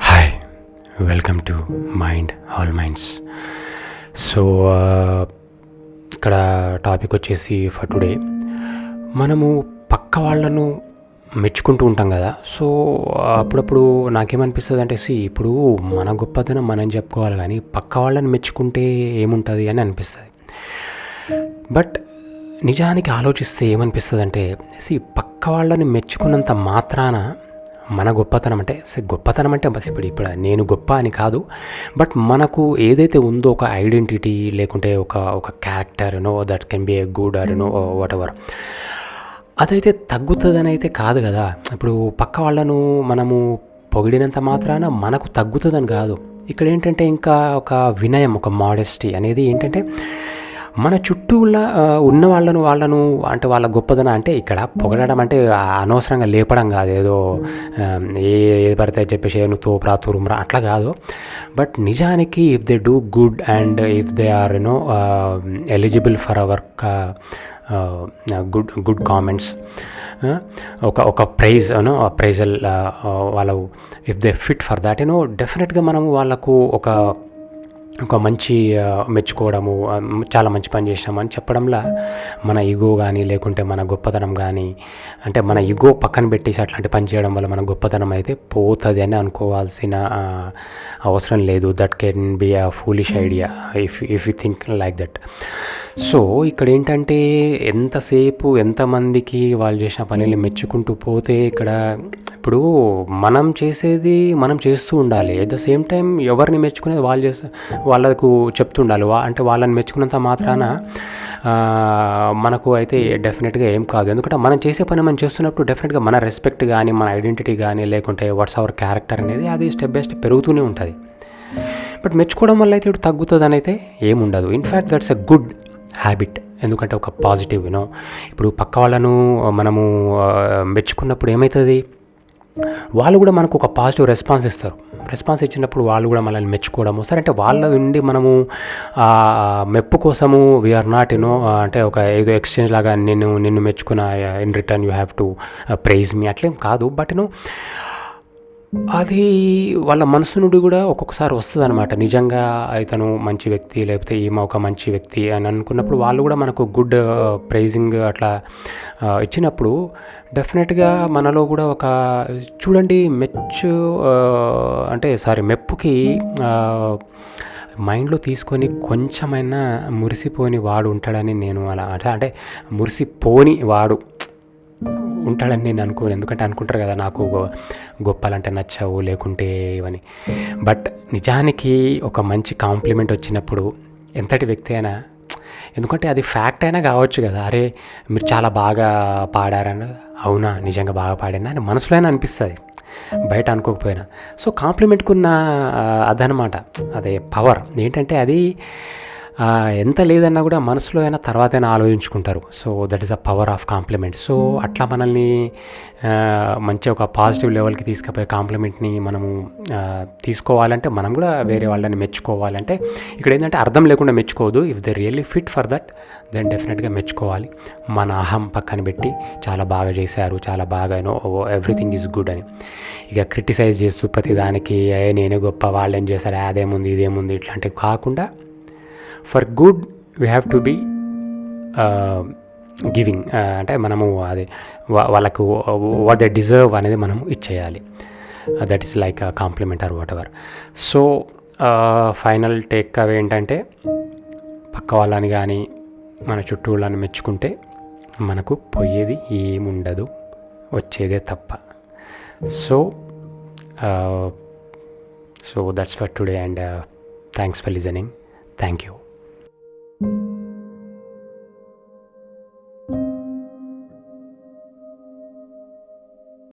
Hi welcome to mind all minds so ఇక్కడ topic వచ్చేసి for today మనము పక్క వాళ్ళను మెచ్చుకుంటూ ఉంటాం కదా. సో అప్పుడప్పుడు నాకేమనిపిస్తుంది అంటే సి ఇప్పుడు మన గొప్పతనం మనం చెప్పుకోవాలి కానీ పక్క వాళ్ళని మెచ్చుకుంటే ఏముంటుంది? అని అనిపిస్తుంది. బట్ నిజానికి ఆలోచిస్తే ఏమనిపిస్తుంది అంటే సి పక్క వాళ్ళని మెచ్చుకున్నంత మాత్రాన మన గొప్పతనం అంటే సే గొప్పతనం అంటే బస్ ఇప్పుడు ఇప్పుడు నేను గొప్ప అని కాదు బట్ మనకు ఏదైతే ఉందో ఒక ఐడెంటిటీ లేకుంటే ఒక ఒక character no that can be a good or no what అదైతే తగ్గుతుందని అయితే కాదు కదా. ఇప్పుడు పక్క వాళ్ళను మనము పొగిడినంత మాత్రాన మనకు తగ్గుతుందని కాదు. ఇక్కడ ఏంటంటే ఇంకా ఒక వినయం ఒక మోడెస్టీ అనేది ఏంటంటే మన చుట్టూ ఉన్న ఉన్న వాళ్ళను వాళ్ళను అంటే వాళ్ళ గొప్పదనం అంటే ఇక్కడ పొగడడం అంటే అనవసరంగా లేపడం కాదు. ఏదో ఏ ఏది పడితే చెప్పేసి "ఏ నువ్వు తోపురా అట్లా కాదు. బట్ నిజానికి if they do good and if they are you know eligible for our good good comments ఒక ఒక ప్రైజ్ యూనో ప్రైజల్ వాళ్ళు if they fit for that you know డెఫినెట్గా మనము వాళ్ళకు ఒక ఒక మంచి మెచ్చుకోవడము చాలా మంచి పని చేసినామని చెప్పడంలో మన ఇగో కానీ లేకుంటే మన గొప్పతనం కానీ అంటే మన ఇగో పక్కన పెట్టేసి అట్లాంటి పని చేయడం వల్ల మన గొప్పతనం అయితే పోతుంది అని అనుకోవాల్సిన అవసరం లేదు. That can be a foolish idea if if you think like that so ఇక్కడ ఏంటంటే ఎంతసేపు ఎంతమందికి వాళ్ళు చేసిన పనులు మెచ్చుకుంటూ పోతే ఇక్కడ ఇప్పుడు మనం చేసేది మనం చేస్తూ ఉండాలి. అట్ ద సేమ్ టైం ఎవరిని మెచ్చుకునేది వాళ్ళు చేస్తే వాళ్ళకు చెప్తుండాలి. వా అంటే వాళ్ళని మెచ్చుకున్నంత మాత్రాన మనకు అయితే డెఫినెట్గా ఏం కాదు. ఎందుకంటే మనం చేసే పని మనం చేస్తున్నప్పుడు డెఫినెట్గా మన రెస్పెక్ట్ కానీ మన ఐడెంటిటీ కానీ లేకుంటే వాట్స్ అవర్ క్యారెక్టర్ అనేది అది స్టెప్ బై స్టెప్ పెరుగుతూనే ఉంటుంది. బట్ మెచ్చుకోవడం వల్ల అయితే ఇప్పుడు తగ్గుతుంది అని అయితే ఏముండదు in fact that's a good habit ఎందుకంటే ఒక పాజిటివ్ యూనో ఇప్పుడు పక్క వాళ్ళను మనము మెచ్చుకున్నప్పుడు ఏమవుతుంది వాళ్ళు కూడా మనకు ఒక పాజిటివ్ రెస్పాన్స్ ఇస్తారు. రెస్పాన్స్ ఇచ్చినప్పుడు వాళ్ళు కూడా మనల్ని మెచ్చుకోవడము. సరే అంటే వాళ్ళ నుండి మనము మెప్పు కోసము వీఆర్ నాట్ యూనో అంటే ఒక ఏదో ఎక్స్చేంజ్ లాగా నేను నిన్ను మెచ్చుకున్న in return you have to praise me అట్లేం కాదు. బట్ యూనో అది వాళ్ళ మనసు నుండి కూడా ఒక్కొక్కసారి వస్తుంది అనమాట నిజంగా ఇతను మంచి వ్యక్తి లేకపోతే ఈమె ఒక మంచి వ్యక్తి అని అనుకున్నప్పుడు వాళ్ళు కూడా మనకు గుడ్ ప్రైజింగ్ అట్లా ఇచ్చినప్పుడు డెఫినెట్గా మనలో కూడా ఒక చూడండి మెచ్చు అంటే సారీ మెప్పుకి మైండ్లో తీసుకొని కొంచెమైనా మురిసిపోని వాడు ఉంటాడని నేను అలా అంటే అంటే మురిసిపోని వాడు ఉంటాడని నేను అనుకోను. ఎందుకంటే అనుకుంటారు కదా నాకు గొప్పలంటే నచ్చవు లేకుంటే ఇవని. బట్ నిజానికి ఒక మంచి కాంప్లిమెంట్ వచ్చినప్పుడు ఎంతటి వ్యక్తి అయినా ఎందుకంటే అది ఫ్యాక్ట్ అయినా కావచ్చు కదా అరే మీరు చాలా బాగా పాడారని అవునా నిజంగా బాగా పాడినా అని మనసులో అయినా అనిపిస్తుంది. బయట అనుకోకపోయినా. సో కాంప్లిమెంట్కున్న అదనమాట. అదే పవర్. ఏంటంటే అది ఎంత లేదన్నా కూడా మనసులో అయినా తర్వాత అయినా ఆలోచించుకుంటారు. So that is a power of compliment so అట్లా మనల్ని మంచి ఒక పాజిటివ్ లెవెల్కి తీసుకుపోయే కాంప్లిమెంట్ని మనము తీసుకోవాలంటే మనం కూడా వేరే వాళ్ళని మెచ్చుకోవాలంటే ఇక్కడ ఏంటంటే అర్థం లేకుండా మెచ్చుకోవద్దు. If they really fit for that then డెఫినెట్గా మెచ్చుకోవాలి. మన అహం పక్కన పెట్టి చాలా బాగా చేశారు చాలా బాగా ఎవ్రీథింగ్ ఈజ్ గుడ్ అని. ఇక క్రిటిసైజ్ చేస్తూ ప్రతిదానికి "ఏ, నేనే గొప్ప వాళ్ళు ఏం చేశారు అదేముంది ఇదేముంది ఇట్లాంటివి కాకుండా for good we have to be giving అంటే మనము అది వాళ్ళకు వాట్ దే డిజర్వ్ అనేది మనము ఇచ్చేయాలి. That is like compliment or what so final take away ఏంటంటే పక్క వాళ్ళని కానీ మన చుట్టూ వాళ్ళని మెచ్చుకుంటే మనకు పోయేది ఏముండదు వచ్చేదే తప్ప. So so that's for today and thanks for listening thank you thank you